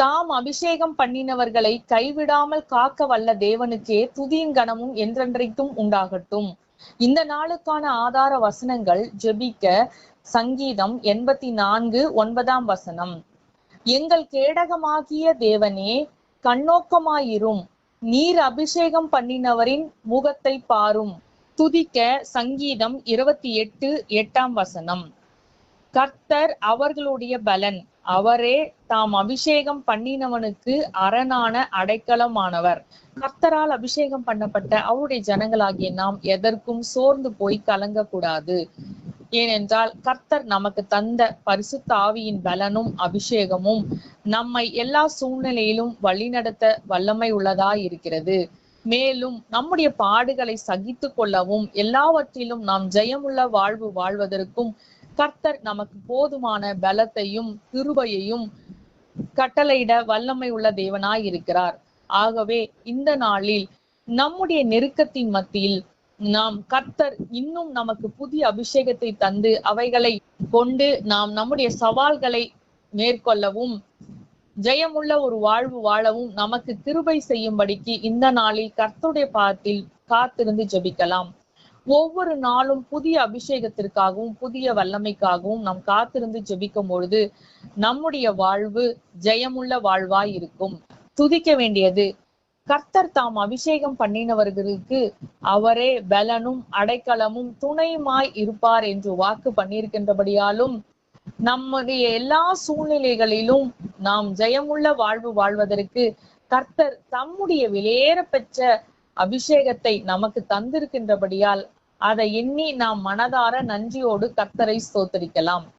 தாம் அபிஷேகம் பண்ணினவர்களை கைவிடாமல் காக்க வல்ல தேவனுக்கே துதியின் கனமும் என்றென்றைக்கும் உண்டாகட்டும். இந்த நாளுக்கான ஆதார வசனங்கள் ஜெபிக்க சங்கீதம் எண்பத்தி நான்கு ஒன்பதாம் வசனம். எங்கள் கேடகமாகிய தேவனே கண்ணோக்கமாயிரும். நீர் அபிஷேகம் பண்ணினவரின் முகத்தை பாரும். துதிக்க சங்கீதம் இருபத்தி எட்டு எட்டாம் வசனம். கர்த்தர் அவர்களுடைய பலன். அவரே தாம் அபிஷேகம் பண்ணினவனுக்கு அரணான அடைக்கலமானவர். கர்த்தரால் அபிஷேகம் பண்ணப்பட்ட அவருடைய ஜனங்களாகிய நாம் எதற்கும் சோர்ந்து போய் கலங்க கூடாது ஏனென்றால் கர்த்தர் நமக்கு தந்த பரிசுத்த ஆவியின் பலனும் அபிஷேகமும் நம்மை எல்லா சூழ்நிலையிலும் வழிநடத்த வல்லமை உள்ளதா இருக்கிறது மேலும் நம்முடைய பாடுகளை சகித்து கொள்ளவும் எல்லாவற்றிலும் நாம் ஜெயமுள்ள வாழ்வு வாழ்வதற்கும் கர்த்தர் நமக்கு போதுமான பலத்தையும் கிருபையையும் கட்டளையிட வல்லமை உள்ள தேவனாய் இருக்கிறார். ஆகவே இந்த நாளில் நம்முடைய நெருக்கத்தின் மத்தியில் நாம் கர்த்தர் இன்னும் நமக்கு புதிய அபிஷேகத்தை தந்து அவைகளை கொண்டு நாம் நம்முடைய சவால்களை மேற்கொள்ளவும் ஜெயமுள்ள ஒரு வாழ்வு வாழவும் நமக்கு திருபை செய்யும்படிக்கு இந்த நாளில் கர்த்தருடைய பாதத்தில் காத்திருந்து ஜெபிக்கலாம். ஒவ்வொரு நாளும் புதிய அபிஷேகத்திற்காகவும் புதிய வல்லமைக்காகவும் நாம் காத்திருந்து ஜெபிக்கும் பொழுது நம்முடைய வாழ்வு ஜெயமுள்ள வாழ்வாய் இருக்கும். துதிக்க வேண்டியது கர்த்தர் தாம் அபிஷேகம் பண்ணினவர்களுக்கு அவரே பலனும் அடைக்கலமும் துணையுமாய் இருப்பார் என்று வாக்கு பண்ணியிருக்கின்றபடியாலும் நம்முடைய எல்லா சூழ்நிலைகளிலும் நாம் ஜெயமுள்ள வாழ்வு வாழ்வதற்கு கர்த்தர் தம்முடைய விலையேற பெற்ற அபிஷேகத்தை நமக்கு தந்திருக்கின்றபடியால் அதை எண்ணி நாம் மனதார நன்றியோடு கர்த்தரை ஸ்தோத்தரிக்கலாம்.